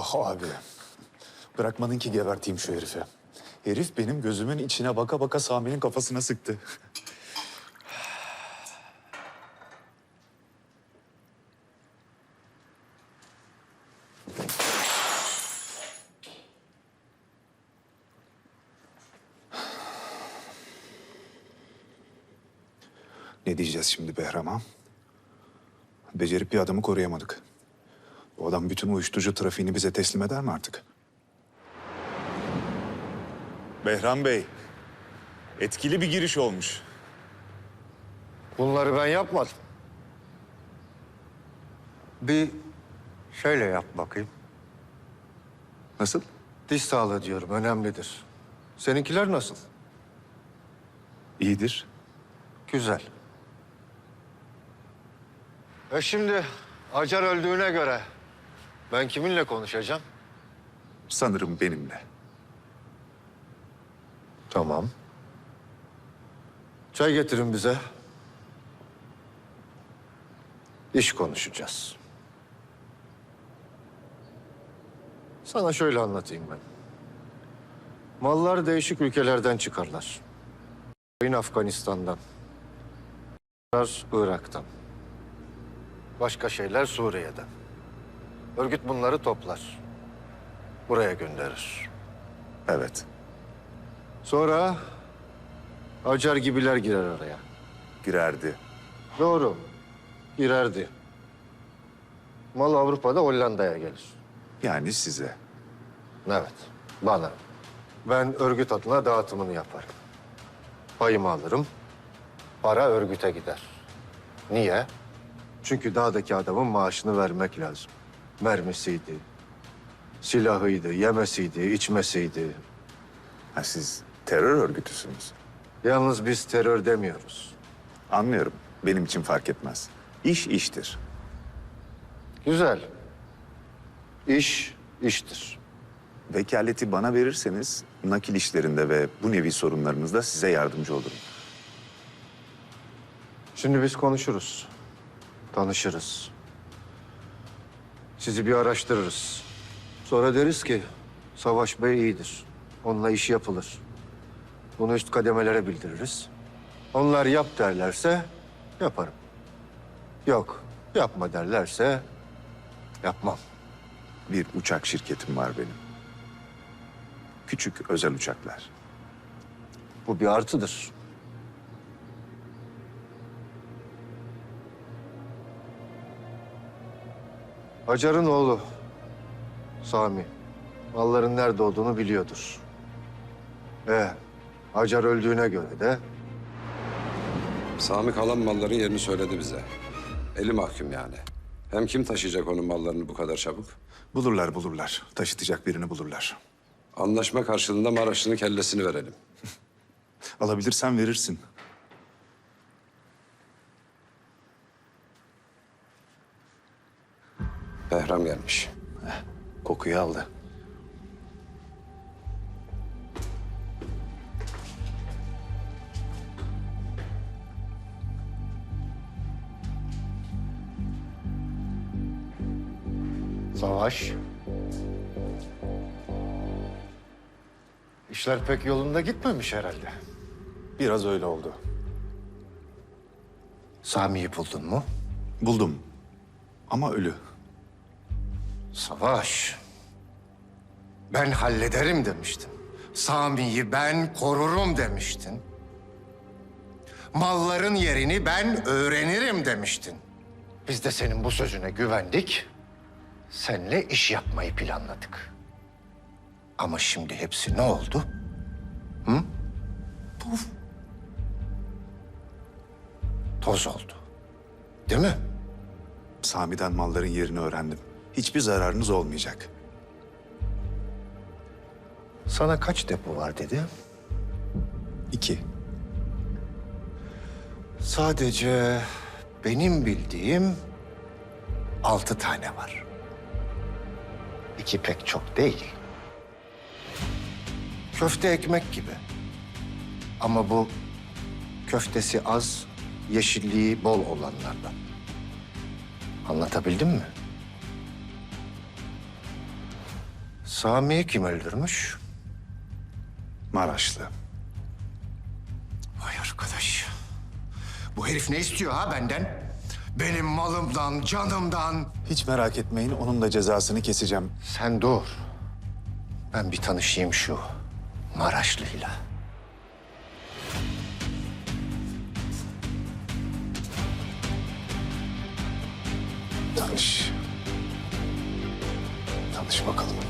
Oh abi. Bırakmadın ki geberteyim şu herifi. Herif benim gözümün içine baka baka Sami'nin kafasına sıktı. Ne diyeceğiz şimdi Behram'a? Becerip bir adamı koruyamadık. O adam bütün uyuşturucu trafiğini bize teslim eder mi artık? Behram Bey, etkili bir giriş olmuş. Bunları ben yapmadım. Bir şöyle yap bakayım. Nasıl? Diş sağlığı diyorum, önemlidir. Seninkiler nasıl? İyidir. Güzel. E şimdi Acar öldüğüne göre ben kiminle konuşacağım? Sanırım benimle. Tamam. Çay getirin bize. İş konuşacağız. Sana şöyle anlatayım ben. Mallar değişik ülkelerden çıkarlar. Yine Afganistan'dan. Irak'tan. Başka şeyler Suriye'den. Örgüt bunları toplar. Buraya gönderir. Evet. Sonra Acar gibiler girer araya. Girerdi. Doğru. Girerdi. Mal Avrupa'da Hollanda'ya gelir. Yani size. Evet, bana. Ben örgüt adına dağıtımını yaparım. Payımı alırım. Para örgüte gider. Niye? Çünkü dağdaki adamın maaşını vermek lazım. Mermisiydi, silahıydı, yemesiydi, içmesiydi. Ha, siz terör örgütüsünüz. Yalnız biz terör demiyoruz. Anlıyorum. Benim için fark etmez. İş iştir. Güzel. İş, iştir. Vekaleti bana verirseniz nakil işlerinde ve bu nevi sorunlarınızda size yardımcı olurum. Şimdi biz konuşuruz. Tanışırız. Sizi bir araştırırız. Sonra deriz ki Savaş Bey iyidir. Onunla iş yapılır. Bunu üst kademelere bildiririz. Onlar yap derlerse yaparım. Yok yapma derlerse yapmam. Bir uçak şirketim var benim. Küçük özel uçaklar. Bu bir artıdır. Hacer'ın oğlu Sami. Malların nerede olduğunu biliyordur. E, Hacer öldüğüne göre de Sami kalan malların yerini söyledi bize. Eli mahkum yani. Hem kim taşıyacak onun mallarını bu kadar çabuk? Bulurlar bulurlar. Taşıtacak birini bulurlar. Anlaşma karşılığında Maraşlı'nın kellesini verelim. Alabilirsen verirsin. Behram gelmiş. Kokuyu aldı. Savaş. İşler pek yolunda gitmemiş herhalde. Biraz öyle oldu. Sami'yi buldun mu? Buldum. Ama ölü. Savaş. Ben hallederim demiştin. Sami'yi ben korurum demiştin. Malların yerini ben öğrenirim demiştin. Biz de senin bu sözüne güvendik. Seninle iş yapmayı planladık. Ama şimdi hepsi ne oldu? Hı? Puf. Toz oldu. Değil mi? Sami'den malların yerini öğrendim. Hiçbir zararınız olmayacak. Sana kaç depo var dedi? İki. Sadece benim bildiğim altı tane var. İki pek çok değil. Köfte ekmek gibi. Ama bu köftesi az, yeşilliği bol olanlardan. Anlatabildim mi? Sami'yi kim öldürmüş? Maraşlı. Vay arkadaş. Bu herif ne istiyor ha benden? Benim malımdan, canımdan. Hiç merak etmeyin, onun da cezasını keseceğim. Sen dur. Ben bir tanışayım şu Maraşlı'yla. Tanış. Tanış bakalım.